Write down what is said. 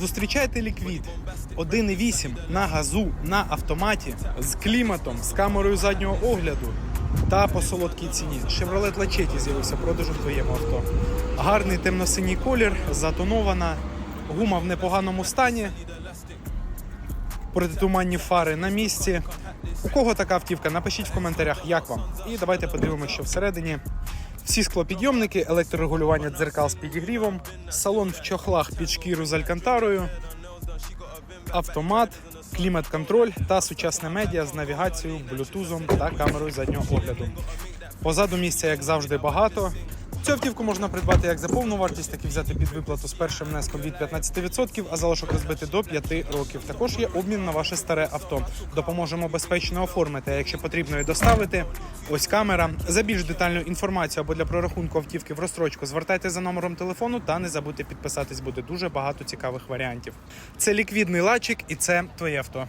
Зустрічайте ліквід 1.8 на газу на автоматі з кліматом, з камерою заднього огляду та по солодкій ціні. Chevrolet Lachetti з'явився продажу твоєму авто. Гарний темно-синій колір, затонована, гума в непоганому стані. Протитуманні фари на місці. У кого така автівка? Напишіть в коментарях, як вам. І давайте подивимося, що всередині. Всі склопідйомники, електрорегулювання дзеркал з підігрівом, салон в чохлах під шкіру з алькантарою, автомат, клімат-контроль та сучасне медіа з навігацією, блютузом та камерою заднього огляду. Позаду місця, як завжди, багато. Цю автівку можна придбати як за повну вартість, так і взяти під виплату з першим внеском від 15%, а залишок розбити до 5 років. Також є обмін на ваше старе авто. Допоможемо безпечно оформити, а якщо потрібно і доставити. Ось камера. За більш детальну інформацію або для прорахунку автівки в розстрочку звертайте за номером телефону та не забудьте підписатись. Буде дуже багато цікавих варіантів. Це ліквідний лачик і це твоє авто.